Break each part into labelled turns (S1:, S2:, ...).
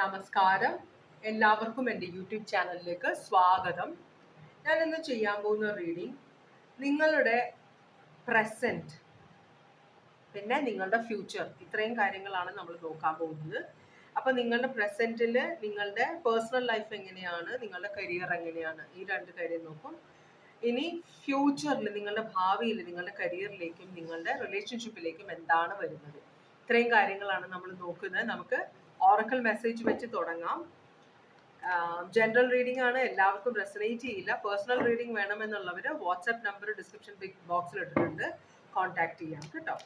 S1: നമസ്കാരം. എല്ലാവർക്കും എന്റെ യൂട്യൂബ് ചാനലിലേക്ക് സ്വാഗതം. ഞാൻ ഇന്ന് ചെയ്യാൻ പോകുന്ന റീഡിങ് നിങ്ങളുടെ പ്രസന്റ് പിന്നെ നിങ്ങളുടെ ഫ്യൂച്ചർ ഇത്രയും കാര്യങ്ങളാണ് നമ്മൾ നോക്കാൻ പോകുന്നത്. അപ്പോൾ നിങ്ങളുടെ പ്രസന്റിൽ നിങ്ങളുടെ പേഴ്സണൽ ലൈഫ് എങ്ങനെയാണ് നിങ്ങളുടെ കരിയർ എങ്ങനെയാണ് ഈ രണ്ട് കാര്യം നോക്കും. ഇനി ഫ്യൂച്ചറിൽ നിങ്ങളുടെ ഭാവിയിൽ നിങ്ങളുടെ കരിയറിലേക്കും നിങ്ങളുടെ റിലേഷൻഷിപ്പിലേക്കും എന്താണ് വരുന്നത്? ഇത്രയും കാര്യങ്ങളാണ് നമ്മൾ നോക്കുന്നത്. നമുക്ക് ഓറക്കൽ മെസ്സേജ് വെച്ച് തുടങ്ങാം. ജനറൽ റീഡിംഗ് ആണ്. എല്ലാവർക്കും റെസനേറ്റ് ചെയ്യില്ല. പേഴ്സണൽ റീഡിംഗ് വേണമെന്നുള്ളവർ വാട്സാപ്പ് നമ്പർ ഡിസ്ക്രിപ്ഷൻ ബോക്സിൽ ഇട്ടിട്ടുണ്ട്. കോൺടാക്ട് ചെയ്യാം. കേട്ടോ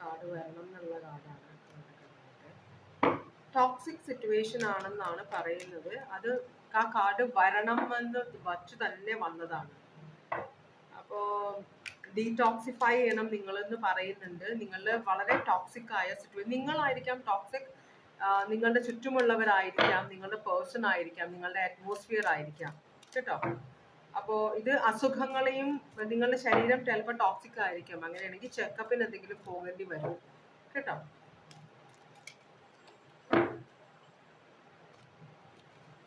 S1: കാർഡ് വരണം എന്നുള്ള കാർഡാണ് ടോക്സിക് സിറ്റുവേഷൻ ആണെന്നാണ് പറയുന്നത്. അത് ആ കാർഡ് വരണം എന്ന് വച്ച് തന്നെ വന്നതാണ്. അപ്പോ ഡീടോക്സിഫൈ ചെയ്യണം നിങ്ങളെന്ന് പറയുന്നുണ്ട്. നിങ്ങൾ വളരെ ടോക്സിക് ആയ സിറ്റുവേഷൻ നിങ്ങളായിരിക്കാം ടോക്സിക് നിങ്ങളുടെ ചുറ്റുമുള്ളവരായിരിക്കാം നിങ്ങളുടെ പേഴ്സൺ ആയിരിക്കാം നിങ്ങളുടെ അറ്റ്മോസ്ഫിയർ ആയിരിക്കാം. കേട്ടോ? അപ്പോൾ ഇത് അസുഖങ്ങളെയും നിങ്ങളുടെ ശരീരം ചിലപ്പോൾ ടോക്സിക് ആയിരിക്കാം. അങ്ങനെയാണെങ്കിൽ ചെക്കപ്പിന് എന്തെങ്കിലും പോകേണ്ടി വരും. കേട്ടോ?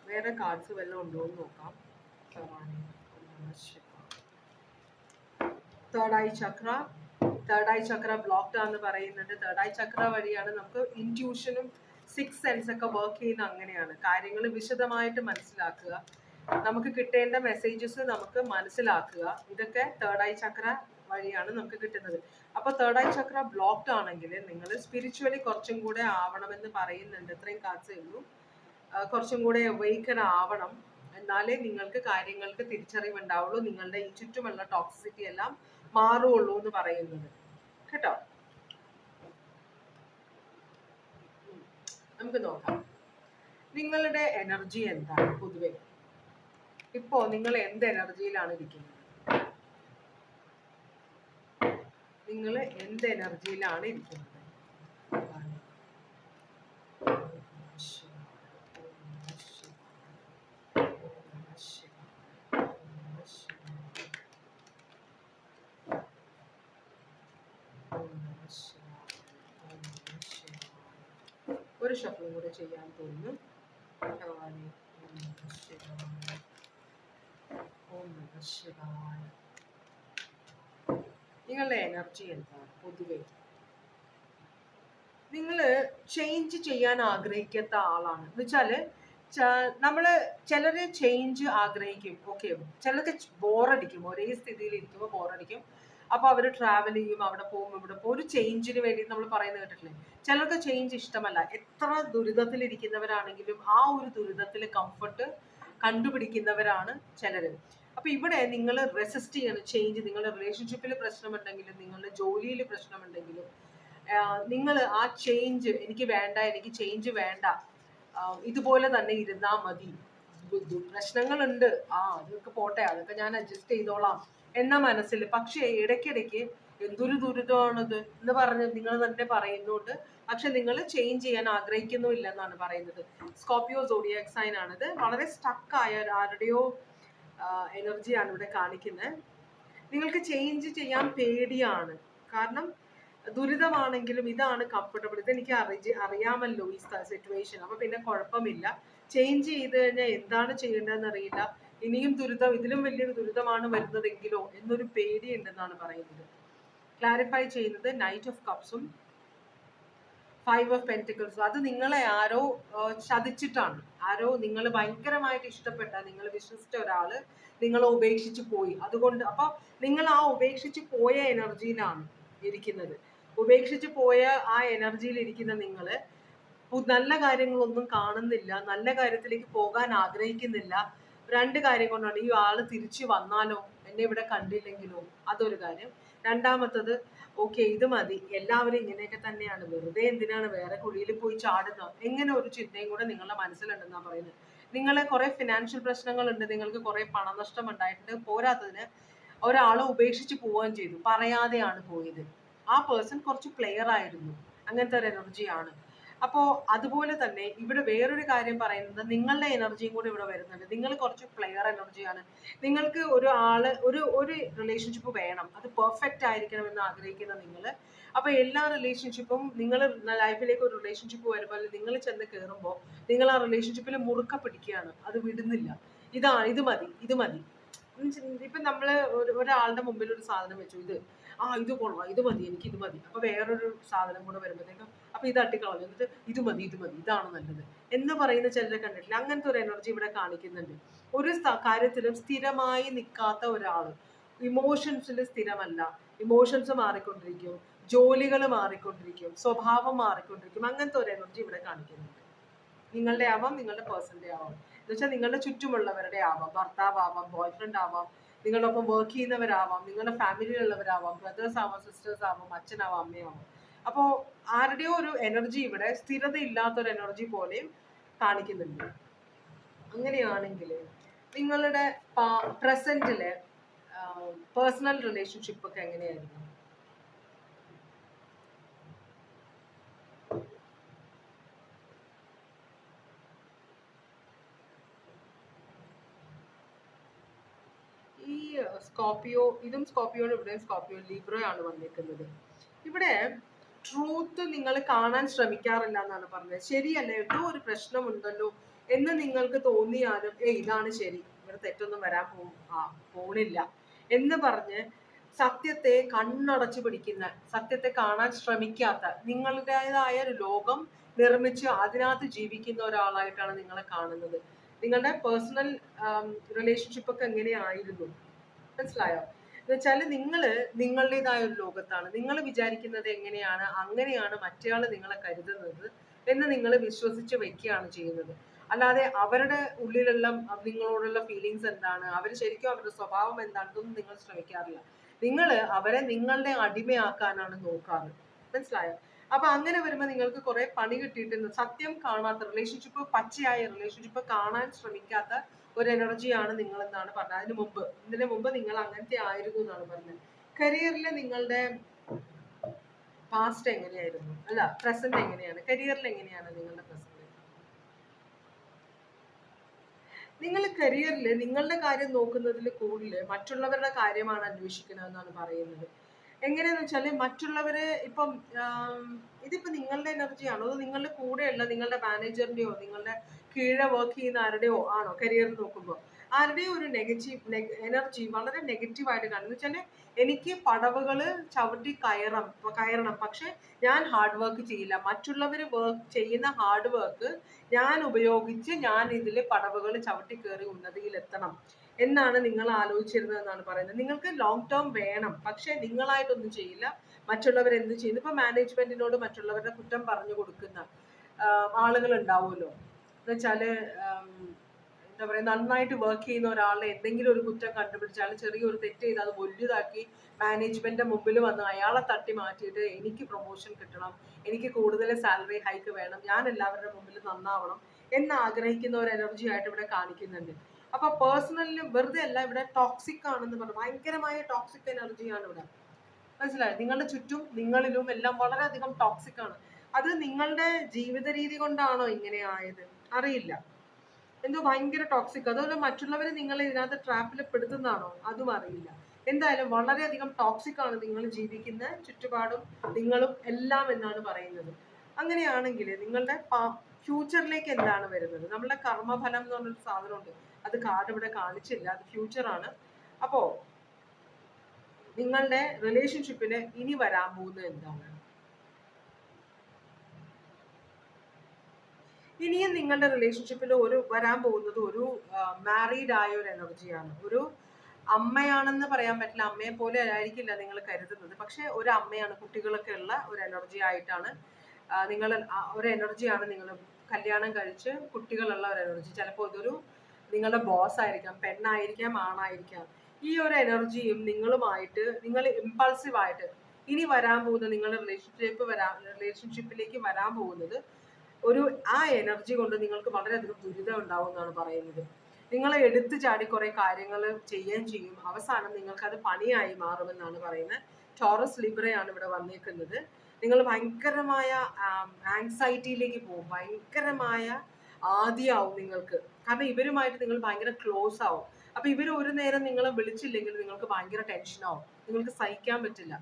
S1: വേറെ കാർഡ്സ് വല്ലതും ഉണ്ടോ എന്ന് നോക്കാം. Third eye chakra third eye chakra blocked ആണെന്ന് പറയുന്നുണ്ട്. തേർഡ് ഐ ചക്ര വഴിയാണ് നമുക്ക് ഇന്റ്യൂഷനും സിക്സ് സെൻസ് ഒക്കെ വർക്ക് ചെയ്യുന്ന അങ്ങനെയാണ്. കാര്യങ്ങൾ വിശദമായിട്ട് മനസ്സിലാക്കുക. നമുക്ക് കിട്ടേണ്ട മെസ്സേജസ് നമുക്ക് മനസ്സിലാക്കുക. ഇതൊക്കെ തേർഡ് ഐ ചക്ര വഴിയാണ് നമുക്ക് കിട്ടുന്നത്. അപ്പോൾ തേർഡ് ഐ ചക്ര ബ്ലോക്ക്ഡ് ആണെങ്കിൽ നിങ്ങൾ സ്പിരിച്വലി കുറച്ചും കൂടെ ആവണമെന്ന് പറയുന്നുണ്ട്. ഇത്രയും കാർഡ്സേ ഉള്ളൂ. കുറച്ചും കൂടെ വെയ്ക്കൻ ആവണം. എന്നാലേ നിങ്ങൾക്ക് കാര്യങ്ങൾക്ക് തിരിച്ചറിവ് ഉണ്ടാവുള്ളൂ നിങ്ങളുടെ ഈ ചുറ്റുമുള്ള ടോക്സിസിറ്റി എല്ലാം മാറുള്ളൂ എന്ന് പറയുന്നത്. കേട്ടോ? നമുക്ക് നോക്കാം. നിങ്ങളുടെ എനർജി എന്താണ് പൊതുവെ? ഇപ്പോ നിങ്ങൾ എന്ത് എനർജിയിലാണ് ഇരിക്കുന്നത്? നിങ്ങൾ എന്ത് എനർജിയിലാണ് ഇരിക്കുന്നത്? ഒരു ഷഫിളും കൂടെ ചെയ്യാൻ തോന്നുന്നു ഭഗവാനെ നിങ്ങളുടെ എനർജി എന്താണ് പൊതുവെ? നിങ്ങൾ ചേഞ്ച് ചെയ്യാൻ ആഗ്രഹിക്കാത്ത ആളാണ്. എന്ന് വെച്ചാൽ നമ്മൾ ചിലർ ചേഞ്ച് ആഗ്രഹിക്കും. ഓക്കെ ചിലർക്ക് ബോറടിക്കും ഒരേ സ്ഥിതിയിൽ ഇരിക്കുമ്പോൾ ബോറടിക്കും അപ്പോൾ അവർ ട്രാവൽ ചെയ്യും അവിടെ പോകും ഇവിടെ പോകും. ഒരു ചേഞ്ചിന് വേണ്ടി നമ്മൾ പറയുന്നത് കേട്ടിട്ടില്ലേ? ചിലർക്ക് ചേഞ്ച് ഇഷ്ടമല്ല. എത്ര ദുരിതത്തിലിരിക്കുന്നവരാണെങ്കിലും ആ ഒരു ദുരിതത്തിൽ കംഫർട്ട് കണ്ടുപിടിക്കുന്നവരാണ് ചിലര്. അപ്പോൾ ഇവിടെ നിങ്ങൾ റെസിസ്റ്റ് ചെയ്യണം ചേഞ്ച് നിങ്ങളുടെ റിലേഷൻഷിപ്പിൽ പ്രശ്നമുണ്ടെങ്കിലും നിങ്ങളുടെ ജോലിയിൽ പ്രശ്നമുണ്ടെങ്കിലും നിങ്ങൾ ആ ചേഞ്ച് എനിക്ക് വേണ്ട എനിക്ക് ചേഞ്ച് വേണ്ട ഇതുപോലെ തന്നെ ഇരുന്നാൽ മതി. പ്രശ്നങ്ങളുണ്ട്. ആ അതൊക്കെ പോട്ടെ. അതൊക്കെ ഞാൻ അഡ്ജസ്റ്റ് ചെയ്തോളാം. എന്ന മനസ്സിൽ പക്ഷേ ഇടയ്ക്കിടയ്ക്ക് എന്തൊരു ദുരിതമാണത് എന്ന് പറഞ്ഞ് നിങ്ങൾ തന്നെ പറയുന്നുണ്ട്. പക്ഷെ നിങ്ങൾ ചേഞ്ച് ചെയ്യാൻ ആഗ്രഹിക്കുന്നുമില്ല എന്നാണ് പറയുന്നത്. സ്കോപ്പിയോ സോഡിയാക് സൈൻ ആണിത്. വളരെ സ്റ്റക്കായ ആരുടെയോ എനർജിയാണ് ഇവിടെ കാണിക്കുന്നത് നിങ്ങൾക്ക് ചേഞ്ച് ചെയ്യാൻ പേടിയാണ്. കാരണം ദുരിതമാണെങ്കിലും ഇതാണ് കംഫർട്ടബിൾ ഇതെനിക്ക് അറിജ് അറിയാമല്ലോ ഈ സിറ്റുവേഷൻ അപ്പൊ പിന്നെ കുഴപ്പമില്ല. ചേഞ്ച് ചെയ്ത് കഴിഞ്ഞാൽ എന്താണ് ചെയ്യേണ്ടതെന്ന് അറിയില്ല. ഇനിയും ദുരിതം ഇതിലും വലിയൊരു ദുരിതമാണ് വരുന്നതെങ്കിലോ എന്നൊരു പേടി ഉണ്ടെന്നാണ് പറയുന്നത്. ക്ലാരിഫൈ ചെയ്യുന്നത് നൈറ്റ് ഓഫ് കപ്സും ഫൈവ് ഓഫ് പെന്റിക്കിൾസും അത് നിങ്ങളെ ആരോ ചതിച്ചിട്ടാണ്. ആരോ നിങ്ങൾ ഭയങ്കരമായിട്ട് ഇഷ്ടപ്പെട്ട നിങ്ങൾ വിശ്വസിച്ച ഒരാൾ നിങ്ങളെ ഉപേക്ഷിച്ച് പോയി. അതുകൊണ്ട് അപ്പോൾ നിങ്ങൾ ആ ഉപേക്ഷിച്ച് പോയ എനർജിയിലാണ് ഇരിക്കുന്നത്. ഉപേക്ഷിച്ച് പോയ ആ എനർജിയിൽ ഇരിക്കുന്ന നിങ്ങൾ നല്ല കാര്യങ്ങളൊന്നും കാണുന്നില്ല നല്ല കാര്യത്തിലേക്ക് പോകാൻ ആഗ്രഹിക്കുന്നില്ല. രണ്ട് കാര്യം കൊണ്ടാണ് ഈ ആൾ തിരിച്ചു വന്നാലോ? എന്നെ ഇവിടെ കണ്ടില്ലെങ്കിലോ? അതൊരു കാര്യം. രണ്ടാമത്തത് ഓക്കെ ഇത് മതി. എല്ലാവരും ഇങ്ങനെയൊക്കെ തന്നെയാണ്. വെറുതെ എന്തിനാണ് വേറെ കുഴിയിൽ പോയി ചാടുന്നത് എങ്ങനെ ഒരു ചിന്തയും കൂടെ നിങ്ങളുടെ മനസ്സിലുണ്ടെന്നാണ് പറയുന്നത്. നിങ്ങളെ കുറെ ഫിനാൻഷ്യൽ പ്രശ്നങ്ങളുണ്ട്. നിങ്ങൾക്ക് കുറെ പണനഷ്ടം ഉണ്ടായിട്ടുണ്ട് പോരാത്തതിന് ഒരാളെ ഉപേക്ഷിച്ച് പോവുകയും ചെയ്തു. പറയാതെയാണ് പോയത്. ആ പേഴ്സൺ കുറച്ച് പ്ലെയർ ആയിരുന്നു. അങ്ങനത്തെ ഒരു എനർജിയാണ് അപ്പോൾ അതുപോലെ തന്നെ ഇവിടെ വേറൊരു കാര്യം പറയുന്നത് നിങ്ങളുടെ എനർജിയും കൂടി ഇവിടെ വരുന്നുണ്ട്. നിങ്ങൾ കുറച്ച് പ്ലെയർ എനർജിയാണ് നിങ്ങൾക്ക് ഒരു ആൾ ഒരു ഒരു റിലേഷൻഷിപ്പ് വേണം. അത് പെർഫെക്റ്റ് ആയിരിക്കണം എന്ന് ആഗ്രഹിക്കുന്ന നിങ്ങൾ അപ്പോൾ എല്ലാ റിലേഷൻഷിപ്പും നിങ്ങൾ ലൈഫിലേക്ക് ഒരു റിലേഷൻഷിപ്പ് വരുമ്പോൾ നിങ്ങൾ ചെന്ന് കയറുമ്പോൾ നിങ്ങൾ ആ റിലേഷൻഷിപ്പിൽ മുറുക്ക പിടിക്കുകയാണ്. അത് വിടുന്നില്ല. ഇതാണ് ഇത് മതി ഇത് മതി. ഇപ്പം നമ്മൾ ഒരു ഒരാളുടെ മുമ്പിൽ ഒരു സാധനം വെച്ചു. ഇത് ആ ഇത് കൊള്ളാം ഇത് മതി എനിക്ക് ഇത് മതി. അപ്പോൾ വേറൊരു സാധനം കൂടെ വരുമ്പോഴത്തേക്കും അപ്പോൾ ഇത് തട്ടിക്കളഞ്ഞു. എന്നിട്ട് ഇത് മതി ഇത് മതി ഇതാണ് നല്ലത് എന്ന് പറയുന്ന ചിലരെ കണ്ടിട്ടില്ല. അങ്ങനത്തെ ഒരു എനർജി ഇവിടെ കാണിക്കുന്നുണ്ട്. ഒരു കാര്യത്തിലും സ്ഥിരമായി നിൽക്കാത്ത ഒരാൾ ഇമോഷൻസിൽ സ്ഥിരമല്ല. ഇമോഷൻസ് മാറിക്കൊണ്ടിരിക്കും. ജോലികൾ മാറിക്കൊണ്ടിരിക്കും. സ്വഭാവം മാറിക്കൊണ്ടിരിക്കും. അങ്ങനത്തെ ഒരു എനർജി ഇവിടെ കാണിക്കുന്നുണ്ട്. നിങ്ങളുടെ ആവാം നിങ്ങളുടെ പേഴ്സണിന്റെ ആവാം. എന്ന് വെച്ചാൽ നിങ്ങളുടെ ചുറ്റുമുള്ളവരുടെ ആവാം. ഭർത്താവ് ആവാം ബോയ് ഫ്രണ്ട് ആവാം. നിങ്ങളുടെ ഒപ്പം വർക്ക് ചെയ്യുന്നവരാവാം. നിങ്ങളുടെ ഫാമിലിയിലുള്ളവരാവാം ബ്രദേഴ്സ് ആവാം സിസ്റ്റേഴ്സ് ആവാം അച്ഛനാവാം അമ്മയാവാം. അപ്പോൾ ആരുടെയോ ഒരു എനർജി ഇവിടെ സ്ഥിരത ഇല്ലാത്തൊരു എനർജി പോലെയും കാണിക്കുന്നുണ്ട്. അങ്ങനെയാണെങ്കിൽ നിങ്ങളുടെ പ്രസന്റിലെ പേഴ്സണൽ റിലേഷൻഷിപ്പ് ഒക്കെ എങ്ങനെയായിരുന്നു ഈ സ്കോപ്പിയോ ഇതും സ്കോപ്പിയോണ് ഇവിടെയും സ്കോപ്പിയോ ലീബ്രോ ആണ് വന്നിരിക്കുന്നത്. ഇവിടെ ട്രൂത്ത് നിങ്ങൾ കാണാൻ ശ്രമിക്കാറില്ല എന്നാണ് പറഞ്ഞത്. ശരിയല്ല? എന്തോ ഒരു പ്രശ്നമുണ്ടല്ലോ എന്ന് നിങ്ങൾക്ക് തോന്നിയാലും ഏ ഇതാണ് ശരി. ഇവിടെ തെറ്റൊന്നും വരാൻ പോകും ആ പോണില്ല. എന്ന് പറഞ്ഞ് സത്യത്തെ കണ്ണടച്ചു പിടിക്കുന്ന സത്യത്തെ കാണാൻ ശ്രമിക്കാത്ത നിങ്ങളുടേതായ ഒരു ലോകം നിർമ്മിച്ച് അതിനകത്ത് ജീവിക്കുന്ന ഒരാളായിട്ടാണ് നിങ്ങളെ കാണുന്നത്. നിങ്ങളുടെ പേഴ്സണൽ റിലേഷൻഷിപ്പ് ഒക്കെ എങ്ങനെയായിരുന്നു? മനസ്സിലായോ? വെച്ചാൽ നിങ്ങൾ നിങ്ങളുടേതായ ഒരു ലോകത്താണ്. നിങ്ങൾ വിചാരിക്കുന്നത് എങ്ങനെയാണ് അങ്ങനെയാണ് മറ്റേയാൾ നിങ്ങളെ കരുതുന്നത് എന്ന് നിങ്ങൾ വിശ്വസിച്ച് വെക്കുകയാണ് ചെയ്യുന്നത്. അല്ലാതെ അവരുടെ ഉള്ളിലുള്ള നിങ്ങളോടുള്ള ഫീലിങ്സ് എന്താണ്? അവർ ശരിക്കും അവരുടെ സ്വഭാവം എന്താണെന്നൊന്നും നിങ്ങൾ ശ്രമിക്കാറില്ല. നിങ്ങൾ അവരെ നിങ്ങളുടെ അടിമയാക്കാനാണ് നോക്കാറ്. മനസ്സിലായോ? അപ്പൊ അങ്ങനെ വരുമ്പോൾ നിങ്ങൾക്ക് കുറെ പണി കിട്ടിയിട്ടുണ്ട്. സത്യം കാണാത്ത റിലേഷൻഷിപ്പ് പച്ചയായ റിലേഷൻഷിപ്പ് കാണാൻ ശ്രമിക്കാത്ത ഒരു എനർജിയാണ് നിങ്ങൾ എന്നാണ് പറഞ്ഞത്. അതിന് മുമ്പ് ഇതിന് മുമ്പ് നിങ്ങൾ അങ്ങനത്തെ ആയിരുന്നു എന്നാണ് പറഞ്ഞത്. കരിയറിൽ നിങ്ങളുടെ പാസ്റ്റ് എങ്ങനെയായിരുന്നു? അല്ല പ്രസന്റ് എങ്ങനെയാണ്? കരിയറിൽ എങ്ങനെയാണ് നിങ്ങളുടെ പ്രസന്റ് നിങ്ങൾ കരിയറിൽ നിങ്ങളുടെ കാര്യം നോക്കുന്നതിൽ കൂടുതൽ മറ്റുള്ളവരുടെ കാര്യമാണ് അന്വേഷിക്കണമെന്നാണ് പറയുന്നത്. എങ്ങനെയാന്ന് വെച്ചാൽ മറ്റുള്ളവരെ ഇപ്പം ഇതിപ്പോ നിങ്ങളുടെ എനർജിയാണോ അതോ നിങ്ങളുടെ കൂടെയുള്ള നിങ്ങളുടെ മാനേജറിന്റെയോ നിങ്ങളുടെ കീഴെ വർക്ക് ചെയ്യുന്ന ആരുടെയോ ആണോ? കരിയർ നോക്കുമ്പോൾ ആരുടെയോ ഒരു നെഗറ്റീവ് എനർജി വളരെ നെഗറ്റീവായിട്ട് കാണുന്നു വെച്ചാൽ എനിക്ക് പടവുകൾ ചവിട്ടി കയറാം കയറണം. പക്ഷെ ഞാൻ ഹാർഡ് വർക്ക് ചെയ്യില്ല. മറ്റുള്ളവർ വർക്ക് ചെയ്യുന്ന ഹാർഡ് വർക്ക് ഞാൻ ഉപയോഗിച്ച് ഞാൻ ഇതിൽ പടവുകൾ ചവിട്ടി കയറി ഉന്നതിയിലെത്തണം എന്നാണ് നിങ്ങൾ ആലോചിച്ചിരുന്നത് എന്നാണ് പറയുന്നത്. നിങ്ങൾക്ക് ലോങ് ടേം വേണം. പക്ഷെ നിങ്ങളായിട്ടൊന്നും ചെയ്യില്ല. മറ്റുള്ളവർ എന്ത് ചെയ്യുന്നു? ഇപ്പൊ മാനേജ്മെന്റിനോട് മറ്റുള്ളവരുടെ കുറ്റം പറഞ്ഞു കൊടുക്കുന്ന ആളുകൾ ഉണ്ടാവുമല്ലോ. എന്ന് വെച്ചാൽ എന്താ പറയാ നന്നായിട്ട് വർക്ക് ചെയ്യുന്ന ഒരാളെ എന്തെങ്കിലും ഒരു കുറ്റം കണ്ടുപിടിച്ചാൽ ചെറിയൊരു തെറ്റ് ചെയ്ത് അത് വലുതാക്കി മാനേജ്മെന്റിന്റെ മുമ്പിൽ വന്ന് അയാളെ തട്ടി മാറ്റിയിട്ട് എനിക്ക് പ്രൊമോഷൻ കിട്ടണം എനിക്ക് കൂടുതൽ സാലറി ഹൈക്ക് വേണം ഞാൻ എല്ലാവരുടെ മുമ്പിൽ നന്നാവണം എന്ന് ആഗ്രഹിക്കുന്ന ഒരു എനർജി ആയിട്ട് ഇവിടെ കാണിക്കുന്നുണ്ട്. അപ്പൊ പേഴ്സണലിൽ വെറുതെ അല്ല ഇവിടെ ടോക്സിക് ആണെന്ന് പറഞ്ഞു ഭയങ്കരമായ ടോക്സിക് എനർജിയാണ് ഇവിടെ. മനസ്സിലായോ? നിങ്ങളുടെ ചുറ്റും നിങ്ങളിലും എല്ലാം വളരെയധികം ടോക്സിക് ആണ്. അത് നിങ്ങളുടെ ജീവിത രീതി കൊണ്ടാണോ ഇങ്ങനെ ആയത്? അറിയില്ല. എന്തോ ഭയങ്കര ടോക്സിക് അതുപോലെ മറ്റുള്ളവരെ നിങ്ങൾ ഇതിനകത്ത് ട്രാപ്പിൽ പെടുത്തുന്നതാണോ? അതും അറിയില്ല. എന്തായാലും വളരെയധികം ടോക്സിക് ആണ് നിങ്ങൾ ജീവിക്കുന്ന ചുറ്റുപാടും നിങ്ങളും എല്ലാം എന്നാണ് പറയുന്നത്. അങ്ങനെയാണെങ്കിൽ നിങ്ങളുടെ ഫ്യൂച്ചറിലേക്ക് എന്താണ് വരുന്നത്? നമ്മളുടെ കർമ്മഫലം എന്ന് പറഞ്ഞൊരു സാധനമുണ്ട്. അത് കാർഡ് ഇവിടെ കാണിച്ചില്ല. അത് ഫ്യൂച്ചറാണ് അപ്പോ നിങ്ങളുടെ റിലേഷൻഷിപ്പിന് ഇനി വരാൻ പോകുന്നത് എന്താണ്? ഇനിയും നിങ്ങളുടെ റിലേഷൻഷിപ്പിൽ ഒരു വരാൻ പോകുന്നത് ഒരു മാരീഡ് ആയ ഒരു എനർജിയാണ് ഒരു അമ്മയാണെന്ന് പറയാൻ പറ്റില്ല അമ്മയെ പോലെ ആയിരിക്കില്ല നിങ്ങൾ കരുതുന്നത്. പക്ഷെ ഒരു അമ്മയാണ് കുട്ടികളൊക്കെ ഉള്ള ഒരു എനർജി ആയിട്ടാണ് നിങ്ങൾ ഒരു എനർജിയാണ് നിങ്ങൾ കല്യാണം കഴിച്ച് കുട്ടികളുള്ള ഒരു എനർജി ചിലപ്പോൾ ഇതൊരു നിങ്ങളുടെ ബോസ് ആയിരിക്കാം പെണ്ണായിരിക്കാം ആണായിരിക്കാം. ഈ ഒരു എനർജിയും നിങ്ങളുമായിട്ട് നിങ്ങൾ ഇമ്പൾസീവ് ആയിട്ട് ഇനി വരാൻ പോകുന്ന നിങ്ങളുടെ റിലേഷൻഷിപ്പ് വരാൻ റിലേഷൻഷിപ്പിലേക്ക് വരാൻ പോകുന്നത് ഒരു ആ എനർജി കൊണ്ട് നിങ്ങൾക്ക് വളരെയധികം ദുരിതം ഉണ്ടാവും എന്നാണ് പറയുന്നത്. നിങ്ങൾ എടുത്തു ചാടി കുറെ കാര്യങ്ങൾ ചെയ്യാൻ ചെയ്യും. അവസാനം നിങ്ങൾക്ക് അത് പണിയായി മാറുമെന്നാണ് പറയുന്നത്. ടോറസ് ലിബ്രയാണ് ഇവിടെ വന്നേക്കുന്നത്. നിങ്ങൾ ഭയങ്കരമായ ആങ്സൈറ്റിയിലേക്ക് പോകും. ഭയങ്കരമായ ആദ്യമാവും നിങ്ങൾക്ക്. കാരണം ഇവരുമായിട്ട് നിങ്ങൾ ഭയങ്കര ക്ലോസ് ആവും. അപ്പൊ ഇവർ ഒരു നേരം നിങ്ങളെ വിളിച്ചില്ലെങ്കിൽ നിങ്ങൾക്ക് ഭയങ്കര ടെൻഷനാവും നിങ്ങൾക്ക് സഹിക്കാൻ പറ്റില്ല.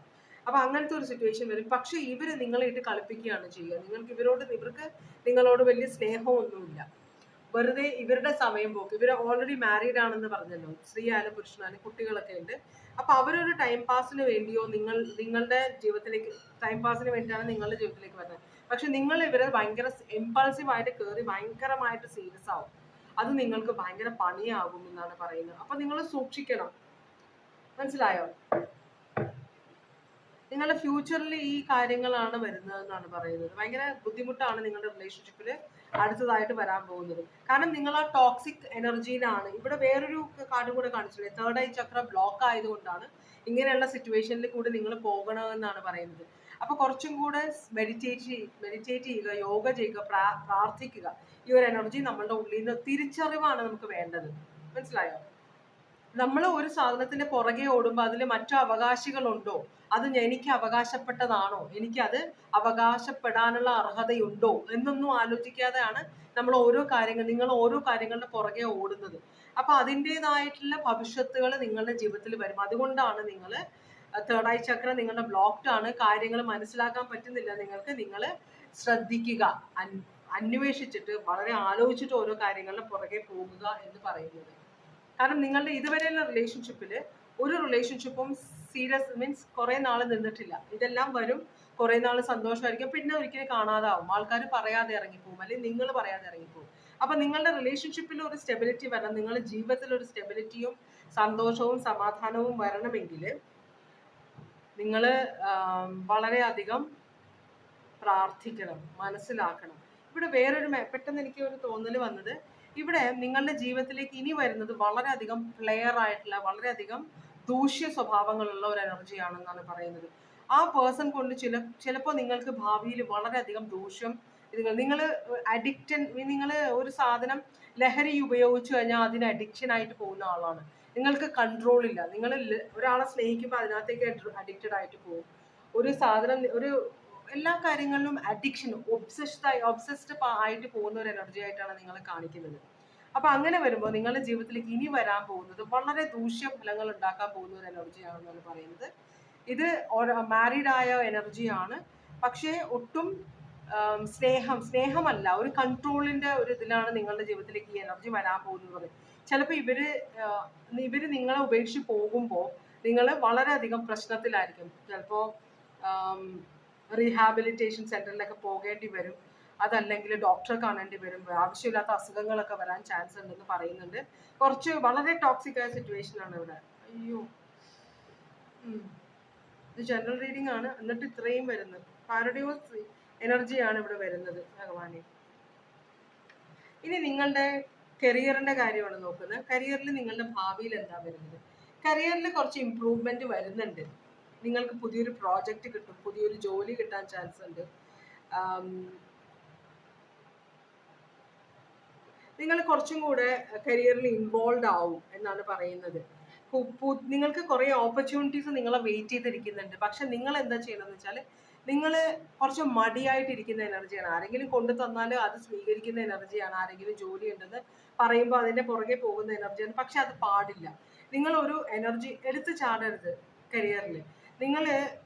S1: അപ്പൊ അങ്ങനത്തെ ഒരു സിറ്റുവേഷൻ വരും. പക്ഷെ ഇവർ നിങ്ങളെ ഇട്ട് കളിപ്പിക്കുകയാണ് ചെയ്യുക. നിങ്ങൾക്ക് ഇവരോട് ഇവർക്ക് നിങ്ങളോട് വലിയ സ്നേഹമൊന്നുമില്ല. വെറുതെ ഇവരുടെ സമയം പോക്ക്. ഇവർ ഓൾറെഡി മാരീഡ് ആണെന്ന് പറഞ്ഞല്ലോ. സ്ത്രീ ആയാലും പുരുഷനായാലും കുട്ടികളൊക്കെ ഉണ്ട്. അപ്പൊ അവരൊരു ടൈം പാസിന് വേണ്ടിയോ നിങ്ങൾ നിങ്ങളുടെ ജീവിതത്തിലേക്ക് ടൈം പാസിന് വേണ്ടിയാണ് നിങ്ങളുടെ ജീവിതത്തിലേക്ക് വരുന്നത്. പക്ഷെ നിങ്ങൾ ഇവരെ ഭയങ്കര ഇമ്പൾസീവ് ആയിട്ട് കയറി ഭയങ്കരമായിട്ട് സീരിയസ് ആവും. അത് നിങ്ങൾക്ക് ഭയങ്കര പണിയാകും എന്നാണ് പറയുന്നത്. അപ്പൊ നിങ്ങൾ സൂക്ഷിക്കണം. മനസ്സിലായോ? നിങ്ങളുടെ ഫ്യൂച്ചറിൽ ഈ കാര്യങ്ങളാണ് വരുന്നത് എന്നാണ് പറയുന്നത്. ഭയങ്കര ബുദ്ധിമുട്ടാണ് നിങ്ങളുടെ റിലേഷൻഷിപ്പിൽ അടുത്തതായിട്ട് വരാൻ പോകുന്നത്. കാരണം നിങ്ങൾ ആ ടോക്സിക് എനർജിയിലാണ് ഇവിടെ വേറൊരു കാർഡും കൂടെ കാണിച്ചില്ലേ തേർഡ് ഐ ചക്ര ബ്ലോക്ക് ആയതുകൊണ്ടാണ് ഇങ്ങനെയുള്ള സിറ്റുവേഷനിൽ കൂടി നിങ്ങൾ പോകണമെന്നാണ് പറയുന്നത്. അപ്പൊ കുറച്ചും കൂടെ മെഡിറ്റേറ്റ് മെഡിറ്റേറ്റ് ചെയ്യുക യോഗ ചെയ്യുക പ്രാ- പ്രാർത്ഥിക്കുക. ഈ ഒരു എനർജി നമ്മളുടെ ഉള്ളിൽ നിന്ന് തിരിച്ചറിവാണ് നമുക്ക് വേണ്ടത്. മനസ്സിലായോ? നമ്മൾ ഒരു സാധനത്തിന്റെ പുറകെ ഓടുമ്പോൾ അതിൽ മറ്റു അവകാശികളുണ്ടോ? അത് എനിക്ക് അവകാശപ്പെട്ടതാണോ? എനിക്കത് അവകാശപ്പെടാനുള്ള അർഹതയുണ്ടോ? എന്നൊന്നും ആലോചിക്കാതെയാണ് നമ്മൾ ഓരോ കാര്യങ്ങൾ നിങ്ങൾ ഓരോ കാര്യങ്ങളുടെ പുറകെ ഓടുന്നത്. അപ്പൊ അതിന്റെതായിട്ടുള്ള ഭവിഷ്യത്തുകൾ നിങ്ങളുടെ ജീവിതത്തിൽ വരും. അതുകൊണ്ടാണ് നിങ്ങൾ തേർഡ് ഐ ചക്രം നിങ്ങളുടെ ബ്ലോക്ക്ഡ് ആണ്. കാര്യങ്ങൾ മനസ്സിലാക്കാൻ പറ്റുന്നില്ല. നിങ്ങൾക്ക് നിങ്ങൾ ശ്രദ്ധിക്കുക. അന്വേഷിച്ചിട്ട് വളരെ ആലോചിച്ചിട്ട് ഓരോ കാര്യങ്ങളുടെ പുറകെ പോകുക എന്ന് പറയുന്നത്. കാരണം നിങ്ങളുടെ ഇതുവരെയുള്ള റിലേഷൻഷിപ്പിൽ ഒരു റിലേഷൻഷിപ്പും സീരിയസ് മീൻസ് കുറെ നാൾ നിന്നിട്ടില്ല. ഇതെല്ലാം വരും കുറെ നാൾ സന്തോഷമായിരിക്കും. പിന്നെ ഒരിക്കലും കാണാതാവും. ആൾക്കാർ പറയാതെ ഇറങ്ങിപ്പോവും. അല്ലെങ്കിൽ നിങ്ങൾ പറയാതെ ഇറങ്ങിപ്പോവും. അപ്പൊ നിങ്ങളുടെ റിലേഷൻഷിപ്പിൽ ഒരു സ്റ്റെബിലിറ്റി വരണം. നിങ്ങളുടെ ജീവിതത്തിൽ ഒരു സ്റ്റെബിലിറ്റിയും സന്തോഷവും സമാധാനവും വരണമെങ്കിൽ നിങ്ങൾ വളരെയധികം പ്രാർത്ഥിക്കണം മനസ്സിലാക്കണം. ഇവിടെ വേറൊരു പെട്ടെന്ന് എനിക്ക് ഒരു തോന്നൽ വന്നത്. ഇവിടെ നിങ്ങളുടെ ജീവിതത്തിലേക്ക് ഇനി വരുന്നത് വളരെയധികം പ്ലെയർ ആയിട്ടുള്ള വളരെയധികം ദൂഷ്യ സ്വഭാവങ്ങളുള്ള ഒരു എനർജി ആണെന്നാണ് പറയുന്നത്. ആ പേഴ്സൺ കൊണ്ട് ചില ചിലപ്പോൾ നിങ്ങൾക്ക് ഭാവിയിൽ വളരെയധികം ദൂഷ്യം ഇത് നിങ്ങൾ അഡിക്റ്റൻ നിങ്ങൾ ഒരു സാധനം ലഹരി ഉപയോഗിച്ചു കഴിഞ്ഞാൽ അതിന് അഡിക്ഷൻ ആയിട്ട് പോകുന്ന ആളാണ്. നിങ്ങൾക്ക് കൺട്രോൾ ഇല്ല. നിങ്ങൾ ഒരാളെ സ്നേഹിക്കുമ്പോൾ അതിനകത്തേക്ക് അഡിക്റ്റഡ് ആയിട്ട് പോകും. ഒരു സാധനം ഒരു എല്ലാ കാര്യങ്ങളിലും അഡിക്ഷൻ ഒബ്സസ്ഡ് ആയി ഒബ്സസ്ഡ് ആയിട്ട് പോകുന്ന ഒരു എനർജി ആയിട്ടാണ് നിങ്ങൾ കാണിക്കുന്നത്. അപ്പൊ അങ്ങനെ വരുമ്പോൾ നിങ്ങളുടെ ജീവിതത്തിലേക്ക് ഇനി വരാൻ പോകുന്നത് വളരെ ദൂഷ്യ ഫലങ്ങൾ ഉണ്ടാക്കാൻ പോകുന്ന ഒരു എനർജിയാണെന്നാണ് പറയുന്നത്. ഇത് മാരീഡ് ആയ എനർജിയാണ് പക്ഷേ ഒട്ടും സ്നേഹം സ്നേഹമല്ല ഒരു കൺട്രോളിന്റെ ഒരു ഇതിലാണ് നിങ്ങളുടെ ജീവിതത്തിലേക്ക് ഈ എനർജി വരാൻ പോകുന്നത്. ചിലപ്പോൾ ഇവർ ഇവർ നിങ്ങളെ ഉപേക്ഷിച്ച് പോകുമ്പോൾ നിങ്ങൾ വളരെയധികം പ്രശ്നത്തിലായിരിക്കും. ചിലപ്പോൾ റീഹാബിലിറ്റേഷൻ സെന്ററിലൊക്കെ പോകേണ്ടി വരും. അതല്ലെങ്കിൽ ഡോക്ടറെ കാണേണ്ടി വരും ആവശ്യമില്ലാത്ത അസുഖങ്ങളൊക്കെ വരാൻ ചാൻസ് ഉണ്ടെന്ന് പറയുന്നുണ്ട്. കുറച്ച് വളരെ ടോക്സിക് ആയ സിറ്റുവേഷൻ ആണ് ഇവിടെ. അയ്യോ. ഇത് ജനറൽ റീഡിംഗ് ആണ്. എന്നിട്ട് ഇത്രയും വരുന്നത്. എനർജി എനർജിയാണ് ഇവിടെ വരുന്നത് ഭഗവാനെ. ഇനി നിങ്ങളുടെ കരിയറിന്റെ കാര്യമാണ് നോക്കുന്നത്. കരിയറിൽ നിങ്ങളുടെ ഭാവിയിൽ എന്താ വരുന്നത്? കരിയറിൽ കുറച്ച് ഇമ്പ്രൂവ്മെന്റ് വരുന്നുണ്ട്. നിങ്ങൾക്ക് പുതിയൊരു പ്രോജക്റ്റ് കിട്ടും പുതിയൊരു ജോലി കിട്ടാൻ ചാൻസ് ഉണ്ട് ആം, നിങ്ങൾ കുറച്ചും കൂടെ കരിയറിൽ ഇൻവോൾവ് ആവും എന്നാണ് പറയുന്നത്. നിങ്ങൾക്ക് കുറേ ഓപ്പർച്യൂണിറ്റീസ് നിങ്ങളെ വെയിറ്റ് ചെയ്തിരിക്കുന്നുണ്ട്. പക്ഷെ നിങ്ങൾ എന്താ ചെയ്യണമെന്ന് വെച്ചാൽ നിങ്ങൾ കുറച്ച് മടിയായിട്ടിരിക്കുന്ന എനർജിയാണ് ആരെങ്കിലും കൊണ്ടു തന്നാൽ അത് സ്വീകരിക്കുന്ന എനർജിയാണ് ആരെങ്കിലും ജോലി ഉണ്ടെന്ന് പറയുമ്പോൾ അതിന്റെ പുറകെ പോകുന്ന എനർജിയാണ് പക്ഷെ അത് പാടില്ല. നിങ്ങൾ ഒരു എനർജി എടുത്തു ചാടരുത് കരിയറിൽ നിങ്ങൾ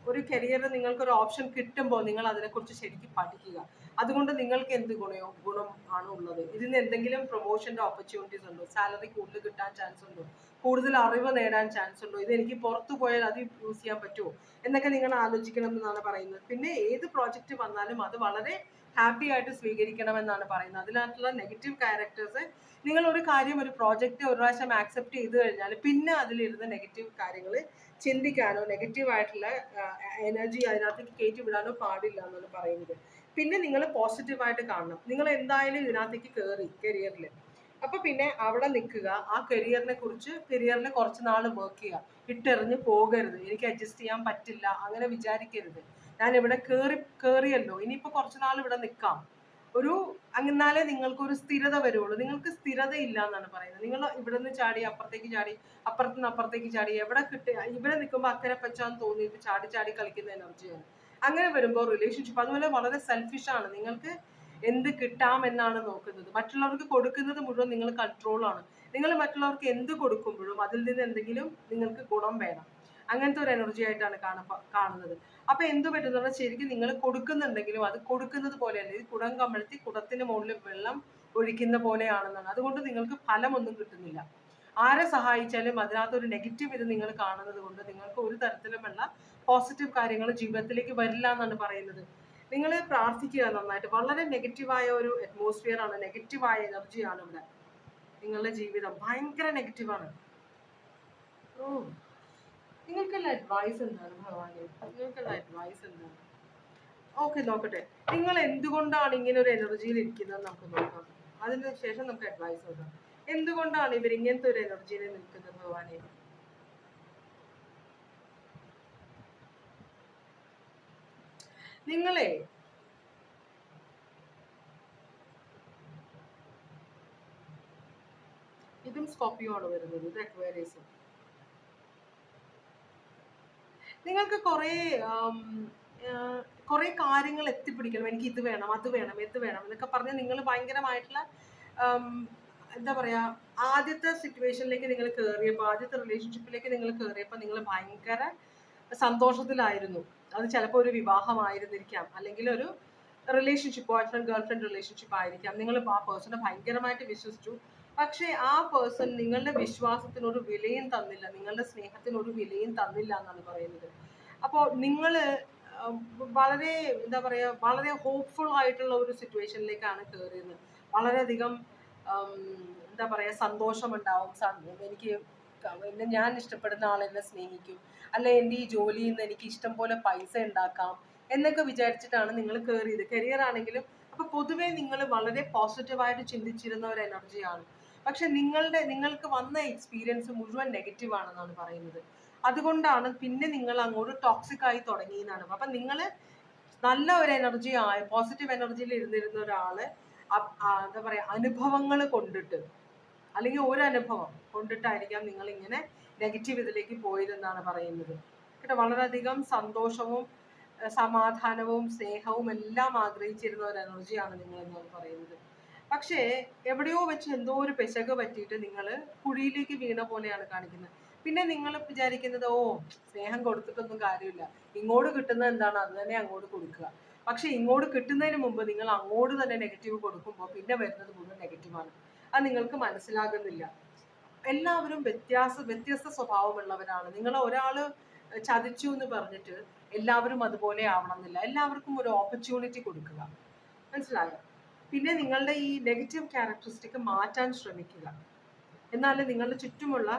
S1: ഒരു കരിയറിൽ നിങ്ങൾക്ക് ഒരു ഓപ്ഷൻ കിട്ടുമ്പോൾ നിങ്ങൾ അതിനെക്കുറിച്ച് ശരിക്കും പഠിക്കുക. അതുകൊണ്ട് നിങ്ങൾക്ക് എന്ത് ഗുണയോ ഗുണം ആണ് ഉള്ളത്? ഇതിന് എന്തെങ്കിലും പ്രൊമോഷന്റെ ഓപ്പർച്യൂണിറ്റീസ് ഉണ്ടോ? സാലറി കൂടുതൽ കിട്ടാൻ ചാൻസ് ഉണ്ടോ? കൂടുതൽ അറിവ് നേടാൻ ചാൻസ് ഉണ്ടോ? ഇത് എനിക്ക് പുറത്തു പോയാൽ അത് യൂസ് ചെയ്യാൻ പറ്റുമോ? എന്നൊക്കെ നിങ്ങൾ ആലോചിക്കണം എന്നാണ് പറയുന്നത്. പിന്നെ ഏത് പ്രോജക്റ്റ് വന്നാലും അത് വളരെ ഹാപ്പി ആയിട്ട് സ്വീകരിക്കണമെന്നാണ് പറയുന്നത്. അതിനകത്തുള്ള നെഗറ്റീവ് ക്യാരക്ടേഴ്സ് നിങ്ങൾ ഒരു കാര്യം ഒരു പ്രോജക്റ്റ് ഒരു പ്രാവശ്യം ആക്സെപ്റ്റ് ചെയ്ത് കഴിഞ്ഞാൽ പിന്നെ അതിലിരുന്ന നെഗറ്റീവ് കാര്യങ്ങൾ ചിന്തിക്കാനോ നെഗറ്റീവ് ആയിട്ടുള്ള എനർജി അതിനകത്തേക്ക് കയറ്റി വിടാനോ പാടില്ല എന്നാണ് പറയുന്നത്. പിന്നെ നിങ്ങൾ പോസിറ്റീവായിട്ട് കാണണം. നിങ്ങൾ എന്തായാലും ഇതിനകത്തേക്ക് കയറി കരിയറിൽ അപ്പൊ പിന്നെ അവിടെ നിൽക്കുക. ആ കരിയറിനെ കുറിച്ച് കരിയറിൽ കുറച്ച് നാൾ വർക്ക് ചെയ്യുക. ഇട്ടെറിഞ്ഞ് പോകരുത്. എനിക്ക് അഡ്ജസ്റ്റ് ചെയ്യാൻ പറ്റില്ല. അങ്ങനെ വിചാരിക്കരുത്. ഞാൻ ഇവിടെ കയറി കയറിയല്ലോ ഇനിയിപ്പോൾ കുറച്ച് നാൾ ഇവിടെ നിൽക്കാം. ഒരു എന്നാലേ നിങ്ങൾക്ക് ഒരു സ്ഥിരത വരുള്ളൂ. നിങ്ങൾക്ക് സ്ഥിരത ഇല്ല എന്നാണ് പറയുന്നത്. നിങ്ങൾ ഇവിടെ നിന്ന് ചാടി അപ്പുറത്തേക്ക് ചാടി അപ്പുറത്ത് നിന്ന് അപ്പുറത്തേക്ക് ചാടി എവിടെ കിട്ടുക ഇവിടെ നിൽക്കുമ്പോൾ അക്കരെ പച്ചാന്ന് തോന്നിയിട്ട് ചാടി ചാടി കളിക്കുന്ന എനർജിയാണ് അങ്ങനെ വരുമ്പോൾ റിലേഷൻഷിപ്പ് അതുപോലെ വളരെ സെൽഫിഷ് ആണ്. നിങ്ങൾക്ക് എന്ത് കിട്ടാം എന്നാണ് നോക്കുന്നത്. മറ്റുള്ളവർക്ക് കൊടുക്കുന്നത് മുഴുവൻ നിങ്ങൾ കൺട്രോളാണ് നിങ്ങൾ മറ്റുള്ളവർക്ക് എന്ത് കൊടുക്കുമ്പോഴും അതിൽ നിന്ന് എന്തെങ്കിലും നിങ്ങൾക്ക് ഗുണം വേണം. അങ്ങനത്തെ ഒരു എനർജി ആയിട്ടാണ് കാണ കാണുന്നത്. അപ്പൊ എന്ത് പറ്റുന്നത് ശരിക്കും നിങ്ങൾ കൊടുക്കുന്നുണ്ടെങ്കിലും അത് കൊടുക്കുന്നത് പോലെയല്ല ഇത് കുടം കമഴ്ത്തി കുടത്തിന് മുകളിൽ വെള്ളം ഒഴിക്കുന്ന പോലെയാണെന്നാണ്. അതുകൊണ്ട് നിങ്ങൾക്ക് ഫലമൊന്നും കിട്ടുന്നില്ല. ആരെ സഹായിച്ചാലും അതിനകത്ത് ഒരു നെഗറ്റീവ് ഇത് നിങ്ങൾ കാണുന്നത് കൊണ്ട് നിങ്ങൾക്ക് ഒരു തരത്തിലുമുള്ള പോസിറ്റീവ് കാര്യങ്ങൾ ജീവിതത്തിലേക്ക് വരില്ല എന്നാണ് പറയുന്നത്. നിങ്ങൾ പ്രാർത്ഥിക്കുക നന്നായിട്ട്. വളരെ നെഗറ്റീവായ ഒരു അറ്റ്മോസ്ഫിയർ ആണ്. നെഗറ്റീവായ എനർജിയാണ് ഇവിടെ. നിങ്ങളുടെ ജീവിതം ഭയങ്കര നെഗറ്റീവാണ് ഓ. നിങ്ങൾക്കുള്ള അഡ്വൈസ് എന്താണ് ഭഗവാനെ? നിങ്ങൾക്കുള്ള അഡ്വൈസ് എന്താണ്? ഓക്കെ നോക്കട്ടെ. നിങ്ങൾ എന്തുകൊണ്ടാണ് ഇങ്ങനെ ഒരു എനർജിയിൽ ഇരിക്കുന്നത് നമുക്ക് നോക്കാം. അതിന് ശേഷം നമുക്ക് അഡ്വൈസ് നോക്കാം. എന്തുകൊണ്ടാണ് ഇവർ ഇങ്ങനത്തെ ഒരു എനർജിയിൽ നിൽക്കുന്നത് ഭഗവാനെ? നിങ്ങളെ ഇതും സ്കോപ്പിയോ ആണ് വരുന്നത് ഇത് അക്വേറിയസും. നിങ്ങൾക്ക് കുറേ കുറേ കാര്യങ്ങൾ എത്തിപ്പിടിക്കണം. എനിക്ക് ഇത് വേണം അത് വേണം ഇത് വേണം എന്നൊക്കെ പറഞ്ഞ് നിങ്ങൾ ഭയങ്കരമായിട്ടുള്ള എന്താ പറയാ ആദ്യത്തെ സിറ്റുവേഷനിലേക്ക് നിങ്ങൾ കയറിയപ്പോൾ ആദ്യത്തെ റിലേഷൻഷിപ്പിലേക്ക് നിങ്ങൾ കയറിയപ്പോൾ നിങ്ങൾ ഭയങ്കര സന്തോഷത്തിലായിരുന്നു. അത് ചിലപ്പോൾ ഒരു വിവാഹമായിരുന്നിരിക്കാം. അല്ലെങ്കിൽ ഒരു relationship boy friend girl friend relationship ആയിരിക്കാം. നിങ്ങൾ ആ പേഴ്സണെ ഭയങ്കരമായിട്ട് വിശ്വസിച്ചു. പക്ഷേ ആ പേഴ്സൺ നിങ്ങളുടെ വിശ്വാസത്തിന് ഒരു വിലയും തന്നില്ല. നിങ്ങളുടെ സ്നേഹത്തിന് ഒരു വിലയും തന്നില്ല എന്നാണ് പറയുന്നത്. അപ്പോൾ നിങ്ങൾ വളരെ എന്താ പറയുക വളരെ ഹോപ്പ്ഫുൾ ആയിട്ടുള്ള ഒരു സിറ്റുവേഷനിലേക്കാണ് കയറിയത് വളരെയധികം എന്താ പറയുക സന്തോഷമുണ്ടാവും. എനിക്ക് ക- എന്നെ ഞാൻ ഇഷ്ടപ്പെടുന്ന ആൾ എന്നെ സ്നേഹിക്കും. അല്ലെ എന്റെ ഈ ജോലിയിൽ നിന്ന് എനിക്ക് ഇഷ്ടം പോലെ പൈസ ഉണ്ടാക്കാം എന്നൊക്കെ വിചാരിച്ചിട്ടാണ് നിങ്ങൾ കയറിയത്. കരിയർ ആണെങ്കിലും അപ്പൊ പൊതുവേ നിങ്ങൾ വളരെ പോസിറ്റീവായിട്ട് ചിന്തിച്ചിരുന്ന ഒരു എനർജിയാണ് പക്ഷെ നിങ്ങളുടെ നിങ്ങൾക്ക് വന്ന എക്സ്പീരിയൻസ് മുഴുവൻ നെഗറ്റീവ് ആണെന്നാണ് പറയുന്നത്. അതുകൊണ്ടാണ് പിന്നെ നിങ്ങൾ അങ്ങോട്ട് ടോക്സിക് ആയി തുടങ്ങിയെന്നാണ് അപ്പൊ നിങ്ങൾ നല്ല ഒരു എനർജി ആയ പോസിറ്റീവ് എനർജിയിൽ ഇരുന്നിരുന്ന ഒരാൾ എന്താ പറയാ അനുഭവങ്ങൾ കൊണ്ടിട്ട് അല്ലെങ്കിൽ ഒരു അനുഭവം കൊണ്ടിട്ടായിരിക്കാം നിങ്ങൾ ഇങ്ങനെ നെഗറ്റീവ് ഇതിലേക്ക് പോയതെന്നാണ് പറയുന്നത്. കേട്ടോ വളരെയധികം സന്തോഷവും സമാധാനവും സ്നേഹവും എല്ലാം ആഗ്രഹിച്ചിരുന്ന ഒരു എനർജിയാണ് നിങ്ങൾ എന്ന് പറയുന്നത്. പക്ഷേ എവിടെയോ വെച്ച് എന്തോ ഒരു പെശക് പറ്റിയിട്ട് നിങ്ങൾ കുഴിയിലേക്ക് വീണ പോലെയാണ് കാണിക്കുന്നത്. പിന്നെ നിങ്ങൾ വിചാരിക്കുന്നത് ഓ സ്നേഹം കൊടുത്തിട്ടൊന്നും കാര്യമില്ല. ഇങ്ങോട്ട് കിട്ടുന്നത് എന്താണ്? അത് തന്നെ അങ്ങോട്ട് കൊടുക്കുക. പക്ഷെ ഇങ്ങോട്ട് കിട്ടുന്നതിന് മുമ്പ് നിങ്ങൾ അങ്ങോട്ട് തന്നെ നെഗറ്റീവ് കൊടുക്കുമ്പോൾ പിന്നെ വരുന്നത് മുഴുവൻ നെഗറ്റീവാണ് അത് നിങ്ങൾക്ക് മനസ്സിലാകുന്നില്ല. എല്ലാവരും വ്യത്യാസ വ്യത്യസ്ത സ്വഭാവമുള്ളവരാണ്. നിങ്ങൾ ഒരാൾ ചതിച്ചു എന്ന് പറഞ്ഞിട്ട് എല്ലാവരും അതുപോലെ ആവണമെന്നില്ല. എല്ലാവർക്കും ഒരു ഓപ്പർച്യൂണിറ്റി കൊടുക്കുക. മനസ്സിലായോ? പിന്നെ നിങ്ങളുടെ ഈ നെഗറ്റീവ് ക്യാരക്ടറിസ്റ്റിക് മാറ്റാൻ ശ്രമിക്കുക. എന്നാൽ നിങ്ങളുടെ ചുറ്റുമുള്ള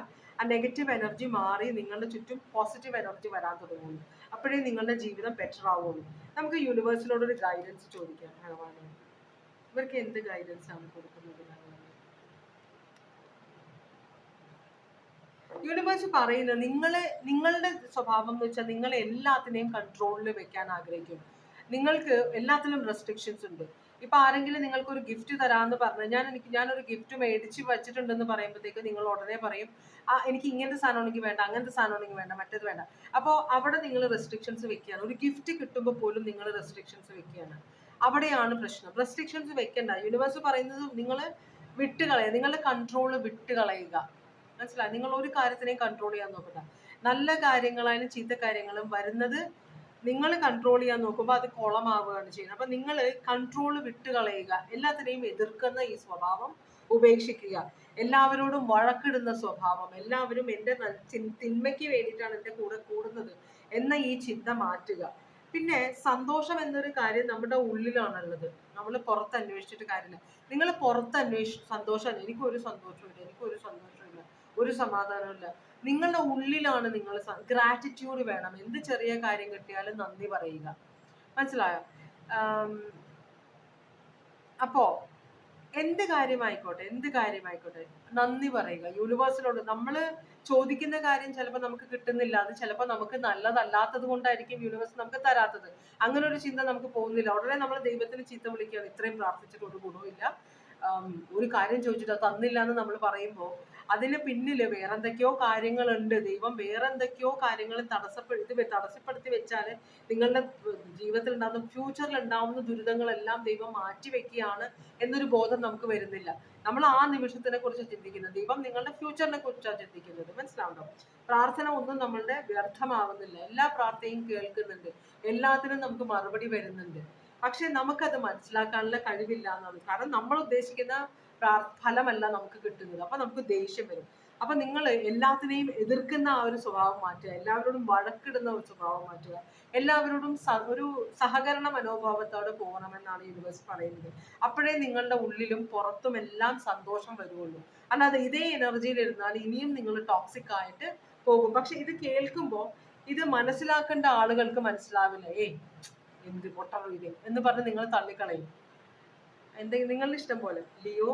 S1: ആ നെഗറ്റീവ് എനർജി മാറി നിങ്ങളുടെ ചുറ്റും പോസിറ്റീവ് എനർജി വരാൻ തുടങ്ങുള്ളൂ അപ്പോഴേ നിങ്ങളുടെ ജീവിതം ബെറ്റർ ആവുള്ളൂ. നമുക്ക് യൂണിവേഴ്സിനോട് ഒരു ഗൈഡൻസ് ചോദിക്കാം ഭഗവാനോട് ഇവർക്ക് എന്ത് ഗൈഡൻസ് ആണ് കൊടുക്കുന്നത് ഭഗവാനെ യൂണിവേഴ്സ് പറയുന്നത് നിങ്ങളെ നിങ്ങളുടെ സ്വഭാവം എന്ന് വെച്ചാൽ നിങ്ങൾ എല്ലാത്തിനെയും കൺട്രോളിൽ വെക്കാൻ ആഗ്രഹിക്കും. നിങ്ങൾക്ക് എല്ലാത്തിലും റെസ്ട്രിക്ഷൻസ് ഉണ്ട്. ഇപ്പൊ ആരെങ്കിലും നിങ്ങൾക്ക് ഒരു ഗിഫ്റ്റ് തരാമെന്ന് പറഞ്ഞു ഞാൻ എനിക്ക് ഞാനൊരു ഗിഫ്റ്റ് മേടിച്ച് വെച്ചിട്ടുണ്ടെന്ന് പറയുമ്പോഴത്തേക്ക് നിങ്ങൾ ഉടനെ പറയും ആ എനിക്ക് ഇങ്ങനത്തെ സാധനം എനിക്ക് വേണ്ട അങ്ങനത്തെ സാധനം എനിക്ക് വേണ്ട മറ്റേത് വേണ്ട. അപ്പോൾ അവിടെ നിങ്ങൾ റെസ്ട്രിക്ഷൻസ് വെക്കുകയാണ്. ഒരു ഗിഫ്റ്റ് കിട്ടുമ്പോൾ പോലും നിങ്ങൾ റെസ്ട്രിക്ഷൻസ് വെക്കുകയാണ്. അവിടെയാണ് പ്രശ്നം. റെസ്ട്രിക്ഷൻസ് വെക്കണ്ട. യൂണിവേഴ്സ് പറയുന്നത് നിങ്ങൾ വിട്ടുകളയുക നിങ്ങളുടെ കൺട്രോൾ വിട്ടുകളയുക. മനസ്സിലായി? നിങ്ങൾ ഒരു കാര്യത്തിനെയും കൺട്രോൾ ചെയ്യാൻ നോക്കണ്ട. നല്ല കാര്യങ്ങളായാലും ചീത്ത കാര്യങ്ങളും വരുന്നത് നിങ്ങൾ കൺട്രോൾ ചെയ്യാൻ നോക്കുമ്പോൾ അത് കുളമാവുകയാണ് ചെയ്യുന്നത്. അപ്പൊ നിങ്ങൾ കൺട്രോൾ വിട്ടുകളയുക. എല്ലാത്തിനെയും എതിർക്കുന്ന ഈ സ്വഭാവം ഉപേക്ഷിക്കുക. എല്ലാവരോടും വഴക്കിടുന്ന സ്വഭാവം എല്ലാവരും എന്റെ തിന്മയ്ക്ക് വേണ്ടിയിട്ടാണ് എന്റെ കൂടെ കൂടുന്നത് എന്ന ഈ ചിന്ത മാറ്റുക. പിന്നെ സന്തോഷം എന്നൊരു കാര്യം നമ്മുടെ ഉള്ളിലാണുള്ളത്. നമ്മൾ പുറത്ത് അന്വേഷിച്ചിട്ട് കാര്യമില്ല. നിങ്ങൾ പുറത്ത് അന്വേഷി സന്തോഷം എനിക്കൊരു സന്തോഷമില്ല എനിക്കൊരു സന്തോഷമില്ല ഒരു സമാധാനമില്ല നിങ്ങളുടെ ഉള്ളിലാണ് നിങ്ങൾ ഗ്രാറ്റിറ്റ്യൂഡ് വേണം. എന്ത് ചെറിയ കാര്യം കിട്ടിയാലും നന്ദി പറയുക. മനസ്സിലായോ? അപ്പോ എന്ത് കാര്യമായിക്കോട്ടെ എന്ത് കാര്യമായിക്കോട്ടെ നന്ദി പറയുക. യൂണിവേഴ്സിനോട് നമ്മൾ ചോദിക്കുന്ന കാര്യം ചിലപ്പോൾ നമുക്ക് കിട്ടുന്നില്ല. അത് ചിലപ്പോൾ നമുക്ക് നല്ലതല്ലാത്തത് കൊണ്ടായിരിക്കും യൂണിവേഴ്സ് നമുക്ക് തരാത്തത്. അങ്ങനെ ഒരു ചിന്ത നമുക്ക് പോകുന്നില്ല. ഉടനെ നമ്മൾ ദൈവത്തിന് ചീത്ത വിളിക്കുകയാണ്. ഇത്രയും പ്രാർത്ഥിച്ചിട്ട് ഒരു ആം, ഒരു കാര്യം ചോദിച്ചിട്ട് തന്നില്ല എന്ന് നമ്മൾ പറയുമ്പോൾ അതിന് പിന്നിൽ വേറെന്തൊക്കെയോ കാര്യങ്ങളുണ്ട്. ദൈവം വേറെന്തൊക്കെയോ കാര്യങ്ങൾ തടസ്സപ്പെടുത്തി തടസ്സപ്പെടുത്തി വെച്ചാൽ നിങ്ങളുടെ ജീവിതത്തിൽ ഉണ്ടാകുന്ന ഫ്യൂച്ചറിൽ ഉണ്ടാവുന്ന ദുരിതങ്ങളെല്ലാം ദൈവം മാറ്റി വെക്കുകയാണ് എന്നൊരു ബോധം നമുക്ക് വരുന്നില്ല. നമ്മൾ ആ നിമിഷത്തിനെ കുറിച്ച് ചിന്തിക്കുന്നത് ദൈവം നിങ്ങളുടെ ഫ്യൂച്ചറിനെ കുറിച്ചാണ് ചിന്തിക്കുന്നത്. മനസ്സിലാവണം പ്രാർത്ഥന ഒന്നും നമ്മളുടെ വ്യർത്ഥമാവുന്നില്ല. എല്ലാ പ്രാർത്ഥനയും കേൾക്കുന്നുണ്ട്. എല്ലാത്തിനും നമുക്ക് മറുപടി വരുന്നുണ്ട്. പക്ഷെ നമുക്കത് മനസ്സിലാക്കാനുള്ള കഴിവില്ല എന്നാണ്. കാരണം നമ്മൾ ഉദ്ദേശിക്കുന്ന ഫലമല്ല നമുക്ക് കിട്ടുന്നത്. അപ്പൊ നമുക്ക് ദേഷ്യം വരും. അപ്പൊ നിങ്ങൾ എല്ലാത്തിനെയും എതിർക്കുന്ന ആ ഒരു സ്വഭാവം മാറ്റുക. എല്ലാവരോടും വഴക്കിടുന്ന ഒരു സ്വഭാവം മാറ്റുക. എല്ലാവരോടും ഒരു സഹകരണ മനോഭാവത്തോടെ പോകണമെന്നാണ് യൂണിവേഴ്സ് പറയുന്നത്. അപ്പോഴേ നിങ്ങളുടെ ഉള്ളിലും പുറത്തും എല്ലാം സന്തോഷം വരുള്ളൂ അല്ലാതെ ഇതേ എനർജിയിൽ ഇരുന്നാൽ ഇനിയും നിങ്ങൾ ടോക്സിക് ആയിട്ട് പോകും. പക്ഷെ ഇത് കേൾക്കുമ്പോൾ ഇത് മനസ്സിലാക്കേണ്ട ആളുകൾക്ക് മനസ്സിലാവില്ല. ഏയ് എന്ത് റീഡിങ് എന്ന് പറഞ്ഞ് നിങ്ങൾ തള്ളിക്കളയും. എന്തെങ്കിലും നിങ്ങളുടെ ഇഷ്ടം പോലെ. ലിയോ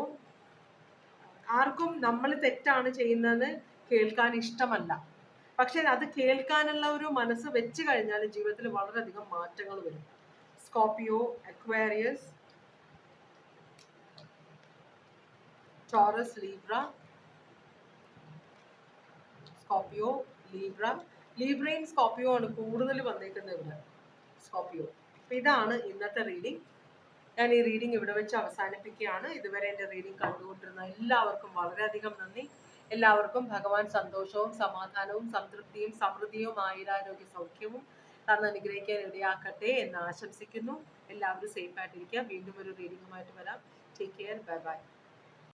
S1: ആർക്കും നമ്മൾ തെറ്റാണ് ചെയ്യുന്നതെന്ന് കേൾക്കാൻ ഇഷ്ടമല്ല. പക്ഷെ അത് കേൾക്കാനുള്ള ഒരു മനസ്സ് വെച്ച് കഴിഞ്ഞാൽ ജീവിതത്തിൽ വളരെയധികം മാറ്റങ്ങൾ വരും. Scorpio Aquarius Taurus Libra Scorpio Libra. ലീബ്രയും Scorpio ആണ് കൂടുതൽ വന്നേക്കുന്നത് ഇവിടെ. സ്കോപ്പിയോ അപ്പൊ ഇതാണ് ഇന്നത്തെ റീഡിംഗ് ഞാൻ ഈ റീഡിംഗ് ഇവിടെ വെച്ച് അവസാനിപ്പിക്കുകയാണ്. ഇതുവരെ എന്റെ റീഡിംഗ് കണ്ടുകൊണ്ടിരുന്ന എല്ലാവർക്കും വളരെയധികം നന്ദി. എല്ലാവർക്കും ഭഗവാൻ സന്തോഷവും സമാധാനവും സംതൃപ്തിയും സമൃദ്ധിയും ആയുരാരോഗ്യ സൗഖ്യവും തന്ന് അനുഗ്രഹിക്കാൻ ഇടയാക്കട്ടെ എന്ന് ആശംസിക്കുന്നു. എല്ലാവരും സേഫ് ആയിട്ടിരിക്കുക. വീണ്ടും ഒരു റീഡിങ്ങുമായിട്ട് വരാം. Take care bye bye